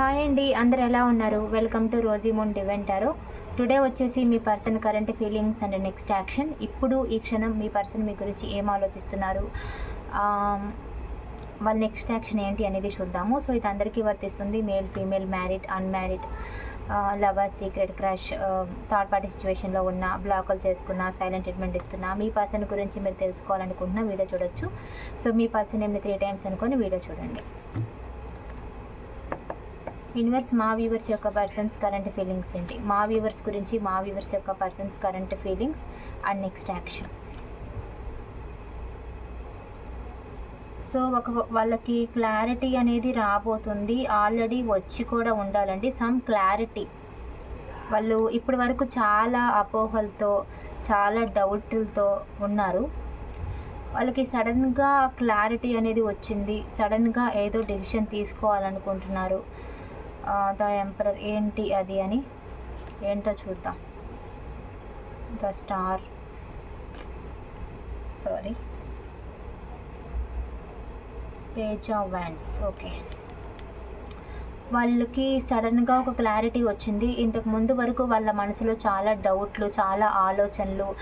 Hi అండి అందరు ఎలా ఉన్నారు? వెల్కమ్ టు రోజీ మూన్ డివెంటారో టుడే వచ్చేసి మీ person current feelings and next action ఇప్పుడు ఈ క్షణం మీ పర్సన్ మీ గురించి ఏం ఆలోచిస్తున్నారు? Um, వాళ్ళ నెక్స్ట్ యాక్షన్ ఏంటి అనేది చూద్దాము. సో ఇది అందరికీ వర్తిస్తుంది. Male female married unmarried lover secret crush third party సిచ్యువేషన్లో ఉన్న బ్లాకులు చేసుకున్న సైలెంట్ ట్రీట్మెంట్ ఇస్తున్నా మీ పర్సన్ గురించి మీరు తెలుసుకోవాలనుకుంటున్నా వీడియో చూడొచ్చు. సో మీ పర్సన్ ఏమి త్రీ టైమ్స్ అనుకొని వీడియో చూడండి. యూనివర్స్ మా వ్యూవర్స్ యొక్క పర్సన్స్ కరెంట్ ఫీలింగ్స్ ఏంటి? మా వ్యూవర్స్ గురించి మా వ్యూవర్స్ యొక్క persons current feelings and next action so ఒక వాళ్ళకి క్లారిటీ అనేది రాబోతుంది. ఆల్రెడీ వచ్చి కూడా ఉండాలండి. సమ్ క్లారిటీ వాళ్ళు ఇప్పటి వరకు చాలా అపోహలతో చాలా డౌట్లతో ఉన్నారు. వాళ్ళకి సడన్గా క్లారిటీ అనేది వచ్చింది. సడన్గా ఏదో డెసిషన్ తీసుకోవాలనుకుంటున్నారు. ద ఎంపరర్ ఏంటి అది అని ఏంటో చూద్దాం. The star. Sorry. Page of wands. Okay. వాళ్ళకి సడన్గా ఒక క్లారిటీ వచ్చింది. ఇంతకు ముందు వరకు వాళ్ళ మనసులో చాలా డౌట్లు చాలా ఆలోచనలు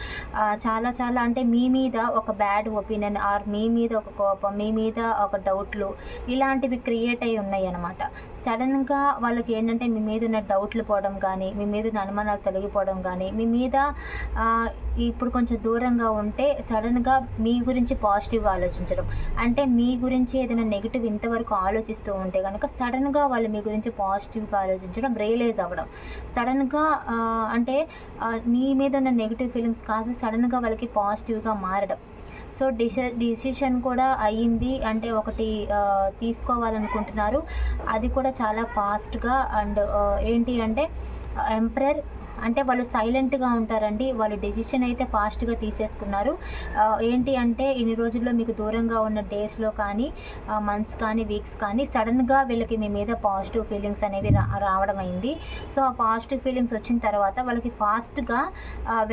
చాలా చాలా అంటే మీ మీద ఒక బ్యాడ్ ఒపీనియన్ ఆర్ మీ మీద ఒక కోపం మీ మీద ఒక డౌట్లు ఇలాంటివి క్రియేట్ అయి ఉన్నాయి అనమాట సడన్గా వాళ్ళకి ఏంటంటే మీ మీద ఉన్న డౌట్లు పోవడం కానీ మీ మీద ఉన్న అనుమానాలు తొలగిపోవడం కానీ మీ మీద ఇప్పుడు కొంచెం దూరంగా ఉంటే సడన్గా మీ గురించి పాజిటివ్గా ఆలోచించడం. అంటే మీ గురించి ఏదైనా నెగిటివ్ ఇంతవరకు ఆలోచిస్తూ ఉంటే కనుక సడన్గా వాళ్ళు మీ గురించి పాజిటివ్గా ఆలోచించడం రియలైజ్ అవ్వడం. సడన్గా అంటే మీ మీద ఉన్న నెగిటివ్ ఫీలింగ్స్ కాస్త సడన్గా వాళ్ళకి పాజిటివ్గా మారడం. సో డిసి డిసిషన్ కూడా అయ్యింది. అంటే ఒకటి తీసుకోవాలనుకుంటున్నారు. అది కూడా చాలా ఫాస్ట్గా అండ్ ఏంటి అంటే ఎంప్రర్ అంటే వాళ్ళు సైలెంట్గా ఉంటారండి. వాళ్ళు డెసిషన్ అయితే ఫాస్ట్గా తీసేసుకున్నారు. ఏంటి అంటే ఇన్ని రోజుల్లో మీకు దూరంగా ఉన్న డేస్లో కానీ మంత్స్ కానీ వీక్స్ కానీ సడన్గా వీళ్ళకి మీ మీద పాజిటివ్ ఫీలింగ్స్ అనేవి రా రావడం అయింది. సో ఆ పాజిటివ్ ఫీలింగ్స్ వచ్చిన తర్వాత వాళ్ళకి ఫాస్ట్గా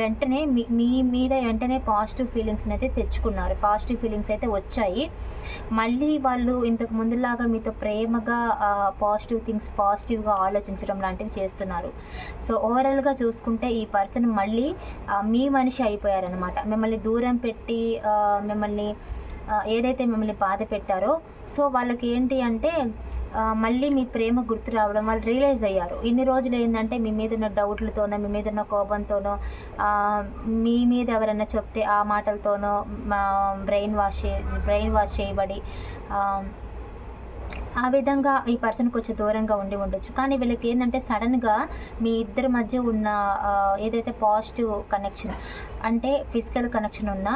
వెంటనే మీ మీ మీద వెంటనే పాజిటివ్ ఫీలింగ్స్ని అయితే తెచ్చుకున్నారు. పాజిటివ్ ఫీలింగ్స్ అయితే వచ్చాయి. మళ్ళీ వాళ్ళు ఇంతకు ముందులాగా మీతో ప్రేమగా పాజిటివ్ థింగ్స్ పాజిటివ్గా ఆలోచించడం లాంటివి చేస్తున్నారు. సో ఓవరాల్గా చూసుకుంటే ఈ పర్సన్ మళ్ళీ మీ మనిషి అయిపోయారనమాట మిమ్మల్ని దూరం పెట్టి మిమ్మల్ని ఏదైతే మిమ్మల్ని బాధ పెట్టారో సో వాళ్ళకి ఏంటి అంటే మళ్ళీ మీ ప్రేమ గుర్తు రావడం వాళ్ళు రియలైజ్ అయ్యారు. ఇన్ని రోజులు ఏంటంటే మీ మీద ఉన్న డౌట్లతోనో మీ మీద ఉన్న కోపంతోనో మీ మీద ఎవరైనా చెప్తే ఆ మాటలతోనో బ్రెయిన్ వాష్ బ్రెయిన్ వాష్ చేయబడి ఆ, విధంగా ఈ పర్సన్ కొంచెం దూరంగా ఉండి ఉండొచ్చు. కానీ వీళ్ళకి ఏంటంటే సడన్గా మీ ఇద్దరి మధ్య ఉన్న ఏదైతే పాజిటివ్ కనెక్షన్ అంటే ఫిజికల్ కనెక్షన్ ఉన్నా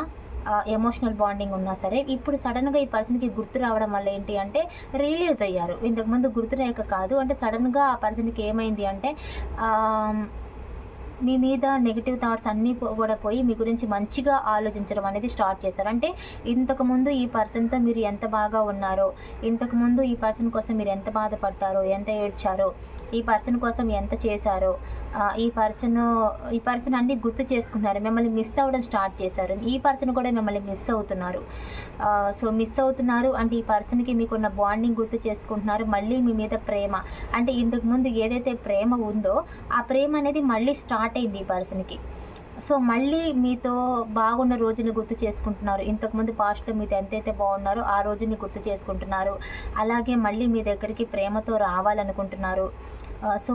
ఎమోషనల్ బాండింగ్ ఉన్నా సరే ఇప్పుడు సడన్గా ఈ పర్సన్కి గుర్తు రావడం వల్ల ఏంటి అంటే రిలీజ్ అయ్యారు. ఇంతకుముందు గుర్తు రాక కాదు. అంటే సడన్గా ఆ పర్సన్కి ఏమైంది అంటే మీ మీద నెగిటివ్ థాట్స్ అన్నీ కూడా పోయి మీ గురించి మంచిగా ఆలోచించడం అనేది స్టార్ట్ చేశారు. అంటే ఇంతకుముందు ఈ పర్సన్తో మీరు ఎంత బాగా ఉన్నారో ఇంతకుముందు ఈ పర్సన్ కోసం మీరు ఎంత బాధపడ్డారో ఎంత ఏడ్చారో ఈ పర్సన్ కోసం ఎంత చేశారో ఈ పర్సన్ ఈ పర్సన్ అన్ని గుర్తు చేసుకున్నారు మిమ్మల్ని మిస్ అవ్వడం స్టార్ట్ చేశారు ఈ పర్సన్ కూడా మిమ్మల్ని మిస్ అవుతున్నారు. సో మిస్ అవుతున్నారు అంటే ఈ పర్సన్కి మీకున్న బాండింగ్ గుర్తు చేసుకుంటున్నారు మళ్ళీ మీ మీద ప్రేమ. అంటే ఇంతకుముందు ఏదైతే ప్రేమ ఉందో ఆ ప్రేమ అనేది మళ్ళీ స్టార్ట్ అయింది ఈ పర్సన్కి. సో మళ్ళీ మీతో బాగున్న రోజుని గుర్తు చేసుకుంటున్నారు. ఇంతకుముందు పాస్ట్లో మీతో ఎంతైతే బాగున్నారో ఆ రోజుని గుర్తు చేసుకుంటున్నారు. అలాగే మళ్ళీ మీ దగ్గరికి ప్రేమతో రావాలనుకుంటున్నారు. సో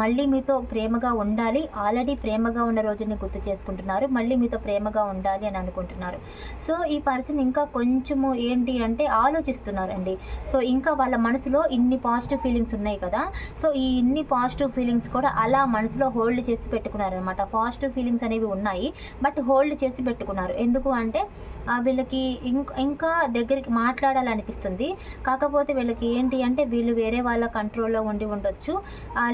మళ్ళీ మీతో ప్రేమగా ఉండాలి. ఆల్రెడీ ప్రేమగా ఉన్న రోజుని గుర్తు చేసుకుంటున్నారు. మళ్ళీ మీతో ప్రేమగా ఉండాలి అని అనుకుంటున్నారు. సో ఈ పర్సన్ ఇంకా కొంచెము ఏంటి అంటే ఆలోచిస్తున్నారండి. సో ఇంకా వాళ్ళ మనసులో ఇన్ని పాజిటివ్ ఫీలింగ్స్ ఉన్నాయి కదా. సో ఈ ఇన్ని పాజిటివ్ ఫీలింగ్స్ కూడా అలా మనసులో హోల్డ్ చేసి పెట్టుకున్నారనమాట పాజిటివ్ ఫీలింగ్స్ అనేవి ఉన్నాయి బట్ హోల్డ్ చేసి పెట్టుకున్నారు. ఎందుకు అంటే వీళ్ళకి ఇంకా దగ్గరికి మాట్లాడాలనిపిస్తుంది. కాకపోతే వీళ్ళకి ఏంటి అంటే వీళ్ళు వేరే వాళ్ళ కంట్రోల్లో ఉండి ఉండొచ్చు.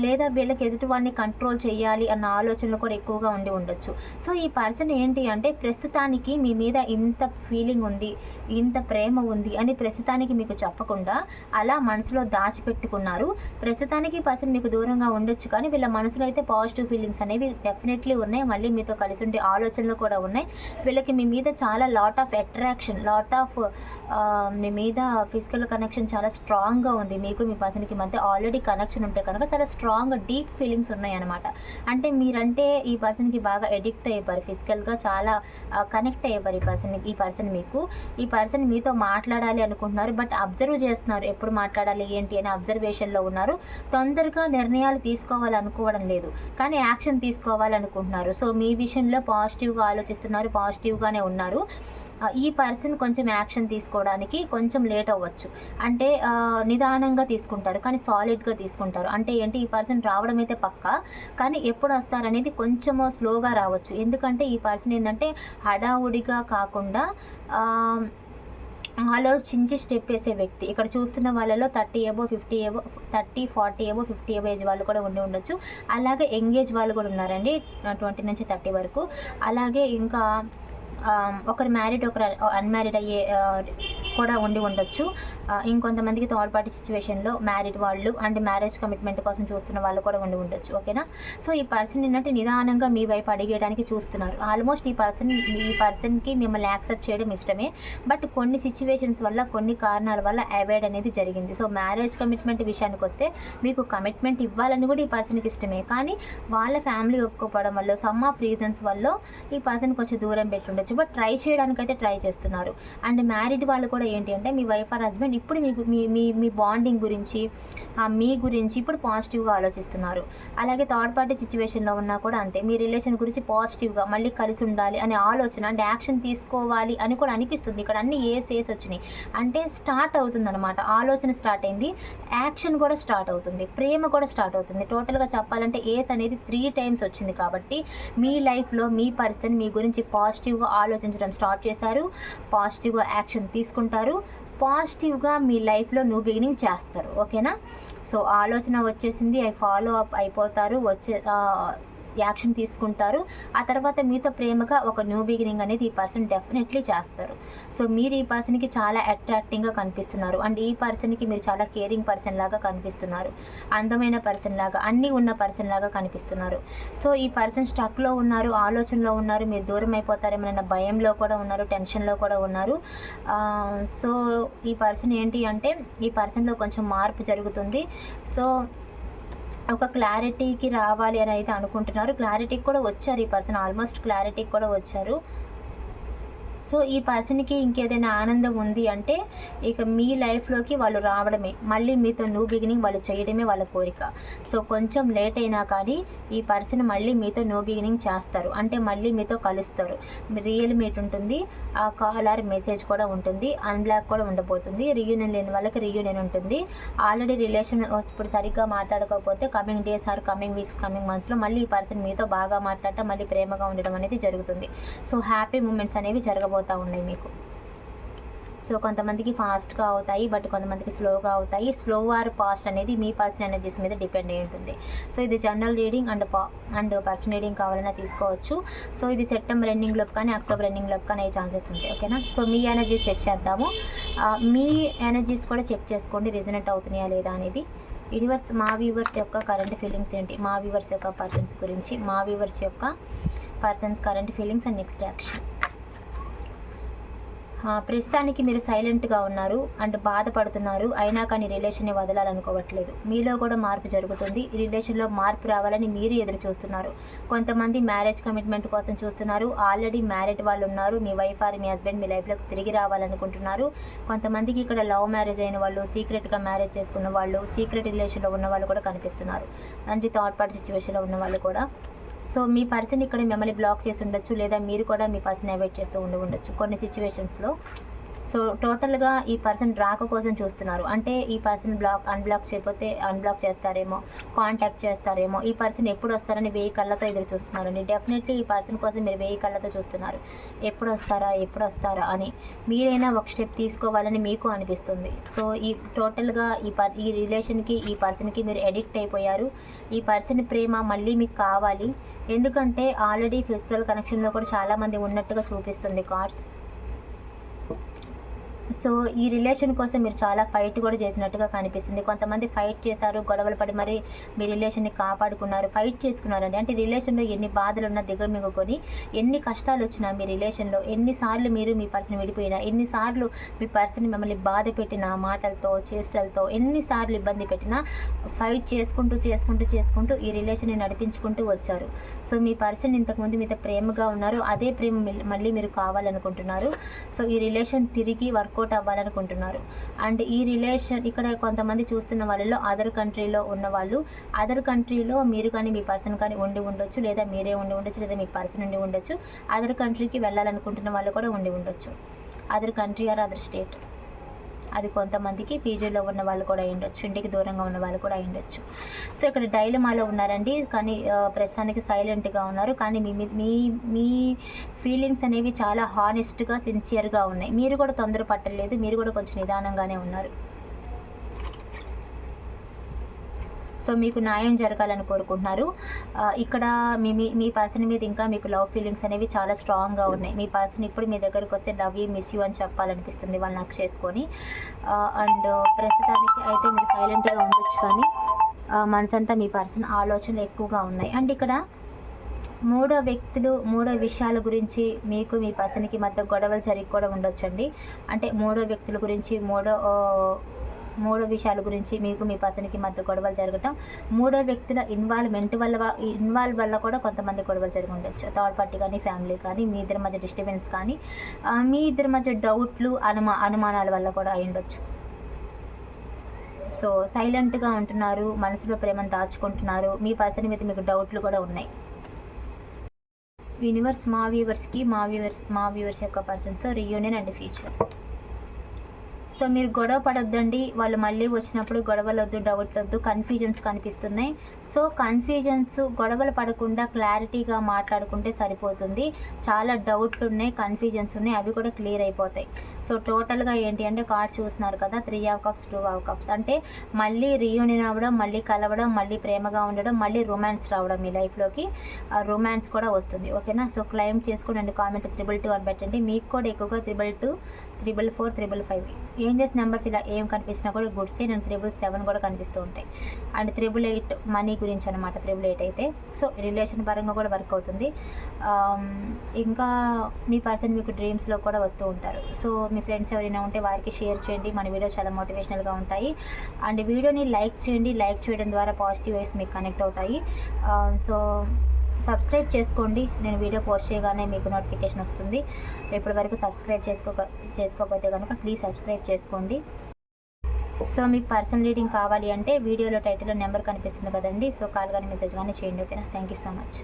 లేదా వీళ్ళకి ఎదుటి వాడిని కంట్రోల్ చేయాలి అన్న ఆలోచనలు కూడా ఎక్కువగా ఉండి ఉండొచ్చు. సో ఈ పర్సన్ ఏంటి అంటే ప్రస్తుతానికి మీ మీద ఇంత ఫీలింగ్ ఉంది ఇంత ప్రేమ ఉంది అని ప్రస్తుతానికి మీకు చెప్పకుండా అలా మనసులో దాచిపెట్టుకున్నారు. ప్రస్తుతానికి పర్సన్ మీకు దూరంగా ఉండొచ్చు కానీ వీళ్ళ మనసులో అయితే పాజిటివ్ ఫీలింగ్స్ అనేవి డెఫినెట్లీ ఉన్నాయి. మళ్ళీ మీతో కలిసి ఉండే ఆలోచనలు కూడా ఉన్నాయి. వీళ్ళకి మీ మీద చాలా lot of attraction lot of మీ మీద ఫిజికల్ కనెక్షన్ చాలా స్ట్రాంగ్గా ఉంది. మీకు మీ పర్సన్కి మధ్య ఆల్రెడీ కనెక్షన్ ఉంటే కనుక చాలా స్ట్రాంగ్ డీప్ ఫీలింగ్స్ ఉన్నాయి అనమాట అంటే మీరంటే ఈ పర్సన్కి బాగా ఎడిక్ట్ అయిపోయారు ఫిజికల్గా చాలా కనెక్ట్ అయ్యేవారు ఈ పర్సన్ ఈ పర్సన్ మీకు. ఈ పర్సన్ మీతో మాట్లాడాలి అనుకుంటున్నారు బట్ అబ్జర్వ్ చేస్తున్నారు. ఎప్పుడు మాట్లాడాలి ఏంటి అని అబ్జర్వేషన్లో ఉన్నారు. తొందరగా నిర్ణయాలు తీసుకోవాలనుకోవడం లేదు కానీ యాక్షన్ తీసుకోవాలనుకుంటున్నారు. సో మీ విషయంలో పాజిటివ్గా ఆలోచిస్తున్నారు పాజిటివ్గానే ఉన్నారు. ఈ పర్సన్ కొంచెం యాక్షన్ తీసుకోవడానికి కొంచెం లేట్ అవ్వచ్చు. అంటే నిదానంగా తీసుకుంటారు కానీ సాలిడ్గా తీసుకుంటారు. అంటే ఏంటి ఈ పర్సన్ రావడం అయితే పక్క కానీ ఎప్పుడు వస్తారనేది కొంచెము స్లోగా రావచ్చు. ఎందుకంటే ఈ పర్సన్ ఏంటంటే హడావుడిగా కాకుండా ఆలోచించి స్టెప్ వేసే వ్యక్తి. ఇక్కడ చూస్తున్న వాళ్ళలో thirty above fifty above thirty forty above fifty above age వాళ్ళు కూడా ఉండి ఉండొచ్చు. అలాగే ఎంగేజ్ వాళ్ళు కూడా ఉన్నారండి ట్వంటీ నుంచి థర్టీ వరకు. అలాగే ఇంకా Um, ఒకరు మ్యారీడ్ ఒకరు అన్మ్యారీడ్ అయ్యే ఆ, కూడా ఉండి ఉండొచ్చు. ఇంకొంతమందికి థర్డ్ పార్టీ సిచ్యువేషన్లో మ్యారీడ్ వాళ్ళు అండ్ మ్యారేజ్ కమిట్మెంట్ కోసం చూస్తున్న వాళ్ళు కూడా ఉండి ఉండొచ్చు. ఓకేనా? సో ఈ పర్సన్ ఏంటంటే నిదానంగా మీ వైపు అడిగేయడానికి చూస్తున్నారు. ఆల్మోస్ట్ ఈ పర్సన్ ఈ పర్సన్కి మిమ్మల్ని యాక్సెప్ట్ చేయడం ఇష్టమే. బట్ కొన్ని సిచ్యువేషన్స్ వల్ల కొన్ని కారణాల వల్ల అవాయిడ్ అనేది జరిగింది. సో మ్యారేజ్ కమిట్మెంట్ విషయానికి వస్తే మీకు కమిట్మెంట్ ఇవ్వాలని కూడా ఈ పర్సన్కి ఇష్టమే. కానీ వాళ్ళ ఫ్యామిలీ ఒప్పుకోవడం వల్ల సమ్ ఆఫ్ రీజన్స్ వల్ల ఈ పర్సన్ కొంచెం దూరం పెట్టి ఉండొచ్చు. బట్ ట్రై చేయడానికైతే ట్రై చేస్తున్నారు. అండ్ మ్యారీడ్ వాళ్ళు కూడా ఏంటి అంటే మీ వైఫ్ ఆర్ హస్బెండ్ ఇప్పుడు మీకు మీ మీ మీ బాండింగ్ గురించి మీ గురించి ఇప్పుడు పాజిటివ్గా ఆలోచిస్తున్నారు. అలాగే థర్డ్ పార్టీ సిచ్యువేషన్లో ఉన్నా కూడా అంతే. మీ రిలేషన్ గురించి పాజిటివ్గా మళ్ళీ కలిసి ఉండాలి అనే ఆలోచన అంటే యాక్షన్ తీసుకోవాలి అని కూడా అనిపిస్తుంది. ఇక్కడ అన్ని ఏ సేస్ వచ్చినాయి. అంటే స్టార్ట్ అవుతుంది అనమాట ఆలోచన స్టార్ట్ అయింది యాక్షన్ కూడా స్టార్ట్ అవుతుంది ప్రేమ కూడా స్టార్ట్ అవుతుంది. టోటల్గా చెప్పాలంటే ఏస్ అనేది త్రీ టైమ్స్ వచ్చింది కాబట్టి మీ లైఫ్లో మీ పర్సన్ మీ గురించి పాజిటివ్గా ఆలోచించడం స్టార్ట్ చేశారు. పాజిటివ్గా యాక్షన్ తీసుకుంటారు. పాజిటివ్గా మీ లైఫ్లో న్యూ బిగినింగ్ చేస్తారు. ఓకేనా సో ఆలోచన వచ్చేసింది. అవి ఫాలో అప్ అయిపోతారు. వచ్చే యాక్షన్ తీసుకుంటారు. ఆ తర్వాత మీతో ప్రేమగా ఒక న్యూ బిగినింగ్ అనేది ఈ పర్సన్ డెఫినెట్లీ చేస్తారు. సో మీరు ఈ పర్సన్కి చాలా అట్రాక్టింగ్గా కనిపిస్తున్నారు. అండ్ ఈ పర్సన్కి మీరు చాలా కేరింగ్ పర్సన్ లాగా కనిపిస్తున్నారు. అందమైన పర్సన్ లాగా అన్నీ ఉన్న పర్సన్ లాగా కనిపిస్తున్నారు. సో ఈ పర్సన్ స్టక్లో ఉన్నారు ఆలోచనలో ఉన్నారు మీరు దూరం అయిపోతారేమైనా భయంలో కూడా ఉన్నారు టెన్షన్లో కూడా ఉన్నారు. సో ఈ పర్సన్ ఏంటి అంటే ఈ పర్సన్లో కొంచెం మార్పు జరుగుతుంది. సో ఒక క్లారిటీకి రావాలి అని అయితే అనుకుంటున్నారు. క్లారిటీకి కూడా వచ్చారు ఈ పర్సన్ ఆల్మోస్ట్ క్లారిటీకి కూడా వచ్చారు. సో ఈ పర్సన్కి ఇంకేదైనా ఆనందం ఉంది అంటే ఇక మీ లైఫ్లోకి వాళ్ళు రావడమే. మళ్ళీ మీతో న్యూ బిగినింగ్ వాళ్ళు చేయడమే వాళ్ళ కోరిక. సో కొంచెం లేట్ అయినా కానీ ఈ పర్సన్ మళ్ళీ మీతో న్యూ బిగినింగ్ చేస్తారు. అంటే మళ్ళీ మీతో కలుస్తారు. రియల్ మీట్ ఉంటుంది. ఆ కాల్ ఆర్ మెసేజ్ కూడా ఉంటుంది. అన్బ్లాక్ కూడా ఉండబోతుంది. రియూనియన్ లేని వాళ్ళకి రియూనియన్ ఉంటుంది. ఆల్రెడీ రిలేషన్ ఇప్పుడు సరిగ్గా మాట్లాడకపోతే coming days or coming weeks coming మంత్స్లో మళ్ళీ ఈ పర్సన్ మీతో బాగా మాట్లాడటం మళ్ళీ ప్రేమగా ఉండడం అనేది జరుగుతుంది. సో హ్యాపీ మూమెంట్స్ అనేవి పోతూ ఉన్నాయి మీకు. సో కొంతమందికి ఫాస్ట్గా అవుతాయి బట్ కొంతమందికి స్లోగా అవుతాయి. స్లో ఆర్ ఫాస్ట్ అనేది మీ పర్సన్ ఎనర్జీస్ మీద డిపెండ్ అయి ఉంటుంది. సో ఇది జనరల్ రీడింగ్ అండ్ పా అండ్ పర్సన్ రీడింగ్ కావాలన్నా తీసుకోవచ్చు. సో ఇది సెప్టెంబర్ ఎండింగ్లోపు కానీ అక్టోబర్ ఎండింగ్లోపు కానీ అయ్యే ఛాన్సెస్ ఉంటాయి. ఓకేనా? సో మీ ఎనర్జీస్ చెక్ చేద్దాము. మీ ఎనర్జీస్ కూడా చెక్ చేసుకోండి. రిజనెంట్ అవుతున్నాయా లేదా అనేది. యూనివర్స్ మా వ్యూవర్స్ యొక్క కరెంట్ ఫీలింగ్స్ ఏంటి? మా వ్యూవర్స్ యొక్క పర్సన్స్ గురించి మా వ్యూవర్స్ యొక్క persons current feelings and next action. ప్రస్తుతానికి మీరు సైలెంట్గా ఉన్నారు అండ్ బాధపడుతున్నారు. అయినా కానీ రిలేషన్ని వదలాలనుకోవట్లేదు. మీలో కూడా మార్పు జరుగుతుంది. ఈ రిలేషన్లో మార్పు రావాలని మీరు ఎదురు చూస్తున్నారు కొంతమంది మ్యారేజ్ కమిట్మెంట్ కోసం చూస్తున్నారు. ఆల్రెడీ మ్యారేడ్ వాళ్ళు ఉన్నారు మీ వైఫ్ ఆర్ మీ హస్బెండ్ మీ లైఫ్లోకి తిరిగి రావాలనుకుంటున్నారు. కొంతమందికి ఇక్కడ లవ్ మ్యారేజ్ అయిన వాళ్ళు సీక్రెట్గా మ్యారేజ్ చేసుకున్న వాళ్ళు సీక్రెట్ రిలేషన్లో ఉన్న వాళ్ళు కూడా కనిపిస్తున్నారు. అంటే థర్డ్ పార్టీ సిచ్యువేషన్లో ఉన్న వాళ్ళు కూడా. సో మీ పర్సన్ ఇక్కడ మిమ్మల్ని బ్లాక్ చేసి ఉండొచ్చు లేదా మీరు కూడా మీ పర్సన్ అవాయిడ్ చేస్తూ ఉండి ఉండొచ్చు. కొన్ని సిచ్యువేషన్స్లో సో టోటల్గా ఈ పర్సన్ రాక కోసం చూస్తున్నారు. అంటే ఈ పర్సన్ బ్లాక్ అన్బ్లాక్ చేయకపోతే అన్బ్లాక్ చేస్తారేమో కాంటాక్ట్ చేస్తారేమో ఈ పర్సన్ ఎప్పుడు వస్తారని వెయ్యి కళ్ళతో ఎదురు చూస్తున్నారండి డెఫినెట్లీ ఈ పర్సన్ కోసం మీరు వెయ్యి కళ్ళతో చూస్తున్నారు. ఎప్పుడు వస్తారా ఎప్పుడు వస్తారా అని మీరైనా ఒక స్టెప్ తీసుకోవాలని మీకు అనిపిస్తుంది. సో ఈ టోటల్గా ఈ పర్ ఈ రిలేషన్కి ఈ పర్సన్కి మీరు ఎడిక్ట్ అయిపోయారు. ఈ పర్సన్ ప్రేమ మళ్ళీ మీకు కావాలి. ఎందుకంటే ఆల్రెడీ ఫిజికల్ కనెక్షన్లో కూడా చాలామంది ఉన్నట్టుగా చూపిస్తుంది కార్డ్స్. సో ఈ రిలేషన్ కోసం మీరు చాలా ఫైట్ కూడా చేసినట్టుగా కనిపిస్తుంది. కొంతమంది ఫైట్ చేశారు గొడవలు పడి మరి మీ రిలేషన్ని కాపాడుకున్నారు ఫైట్ చేసుకున్నారండి. అంటే రిలేషన్లో ఎన్ని బాధలు ఉన్నా దిగమిగుకొని ఎన్ని కష్టాలు వచ్చినా మీ రిలేషన్లో ఎన్నిసార్లు మీరు మీ పర్సన్ విడిపోయినా ఎన్నిసార్లు మీ పర్సన్ మిమ్మల్ని బాధ పెట్టినా మాటలతో చేష్టలతో ఎన్నిసార్లు ఇబ్బంది పెట్టినా ఫైట్ చేసుకుంటూ చేసుకుంటూ చేసుకుంటూ ఈ రిలేషన్ని నడిపించుకుంటూ వచ్చారు. సో మీ పర్సన్ ఇంతకుముందు మీతో ప్రేమగా ఉన్నారు. అదే ప్రేమ మళ్ళీ మీరు కావాలనుకుంటున్నారు. సో ఈ రిలేషన్ తిరిగి వర్క్ వర్కౌట్ అవ్వాలనుకుంటున్నారు. అండ్ ఈ రిలేషన్ ఇక్కడ కొంతమంది చూస్తున్న వాళ్ళలో అదర్ కంట్రీలో ఉన్న వాళ్ళు అదర్ కంట్రీలో మీరు కానీ మీ పర్సన్ కానీ ఉండి ఉండొచ్చు లేదా మీరే ఉండి ఉండొచ్చు లేదా మీ పర్సన్ ఉండి ఉండొచ్చు. అదర్ కంట్రీకి వెళ్ళాలనుకుంటున్న వాళ్ళు కూడా ఉండి ఉండొచ్చు. Other country or other state. అది కొంతమందికి పీజీలో ఉన్న వాళ్ళు కూడా అయి ఉండొచ్చు ఇంటికి దూరంగా ఉన్న వాళ్ళు కూడా అయ్యుండొచ్చు. ఉండొచ్చు సో ఇక్కడ డైలమాలో ఉన్నారండి కానీ ప్రస్తుతానికి సైలెంట్గా ఉన్నారు. కానీ మీ మీ- మీ మీ ఫీలింగ్స్ అనేవి చాలా హానెస్ట్గా సిన్సియర్గా ఉన్నాయి. మీరు కూడా తొందర పట్టలేదు మీరు కూడా కొంచెం నిదానంగానే ఉన్నారు. సో మీకు న్యాయం జరగాలని కోరుకుంటున్నారు. ఇక్కడ మీ మీ మీ పర్సన్ మీద ఇంకా మీకు లవ్ ఫీలింగ్స్ అనేవి చాలా స్ట్రాంగ్గా ఉన్నాయి. మీ పర్సన్ ఇప్పుడు మీ దగ్గరకు వస్తే లవ్ యూ మిస్ యూ అని చెప్పాలనిపిస్తుంది వాళ్ళు నాకు చేసుకొని. అండ్ ప్రస్తుతానికి అయితే మీరు సైలెంట్గా ఉండొచ్చు కానీ మనసంతా మీ పర్సన్ ఆలోచనలు ఎక్కువగా ఉన్నాయి. అండ్ ఇక్కడ మూడో వ్యక్తులు మూడో విషయాల గురించి మీకు మీ పర్సన్కి మధ్య గొడవలు జరిగి కూడా ఉండొచ్చండి. అంటే మూడో వ్యక్తుల గురించి మూడో మూడో విషయాల గురించి మీకు మీ పర్సన్కి మధ్య గొడవలు జరగటం. మూడో వ్యక్తుల ఇన్వాల్వ్మెంట్ వల్ల ఇన్వాల్వ్ వల్ల కూడా కొంతమంది గొడవలు జరిగి ఉండొచ్చు. థర్డ్ పార్టీ కానీ ఫ్యామిలీ కానీ మీ ఇద్దరి మధ్య డిస్టర్బెన్స్ కానీ మీ ఇద్దరి మధ్య డౌట్లు అనుమా అనుమానాల వల్ల కూడా అయి ఉండొచ్చు. సో సైలెంట్గా ఉంటున్నారు మనసులో ప్రేమను దాచుకుంటున్నారు మీ పర్సన్ మీద మీకు డౌట్లు కూడా ఉన్నాయి. యూనివర్స్ మా వ్యూవర్స్కి మా వ్యూవర్స్ మా వ్యూవర్స్ యొక్క పర్సన్స్తో రీయూనియన్ అండ్ ఫ్యూచర్ సో మీరు గొడవ పడొద్దండి. వాళ్ళు మళ్ళీ వచ్చినప్పుడు గొడవలు వద్దు డౌట్లు వద్దు కన్ఫ్యూజన్స్ కనిపిస్తున్నాయి. సో కన్ఫ్యూజన్స్ గొడవలు పడకుండా క్లారిటీగా మాట్లాడుకుంటే సరిపోతుంది. చాలా డౌట్లు ఉన్నాయి కన్ఫ్యూజన్స్ ఉన్నాయి అవి కూడా క్లియర్ అయిపోతాయి. సో టోటల్గా ఏంటి అంటే కార్డ్స్ చూస్తున్నారు కదా three of cups two of cups అంటే మళ్ళీ రీయూనియన్ అవ్వడం మళ్ళీ కలవడం మళ్ళీ ప్రేమగా ఉండడం మళ్ళీ రొమాన్స్ రావడం మీ లైఫ్లోకి. రొమాన్స్ కూడా వస్తుంది. ఓకేనా? సో క్లైమ్ చేసుకోండి కామెంట్ త్రిబుల్ టూ అని పెట్టండి. మీకు కూడా ఎక్కువగా triple two triple four triple five చేసి నెంబర్స్ ఇలా ఏం కనిపించినా కూడా గుడ్సే నేను త్రిబుల్ సెవెన్ కూడా కనిపిస్తూ ఉంటాయి. అండ్ త్రిబుల్ ఎయిట్ మనీ గురించి అనమాట త్రిబుల్ ఎయిట్ అయితే. సో రిలేషన్ పరంగా కూడా వర్క్ అవుతుంది. ఇంకా మీ పర్సన్ మీకు డ్రీమ్స్లో కూడా వస్తూ ఉంటారు. సో మీ ఫ్రెండ్స్ ఎవరైనా ఉంటే వారికి షేర్ చేయండి. మన వీడియో చాలా మోటివేషనల్గా ఉంటాయి. అండ్ వీడియోని లైక్ చేయండి. లైక్ చేయడం ద్వారా పాజిటివ్ వైస్ మీకు కనెక్ట్ అవుతాయి. సో సబ్స్క్రైబ్ చేసుకోండి. నేను వీడియో పోస్ట్ చేయగానే మీకు నోటిఫికేషన్ వస్తుంది. ఇప్పటి వరకు సబ్స్క్రైబ్ చేసుకో చేసుకోకపోతే కనుక ప్లీజ్ సబ్స్క్రైబ్ చేసుకోండి. సో మీకు పర్సనల్ రీడింగ్ కావాలి అంటే వీడియోలో టైటిల్లో నెంబర్ కనిపిస్తుంది కదండి. సో కాల్ కానీ మెసేజ్ కానీ చేయండి ఓకేనా? Thank you so much.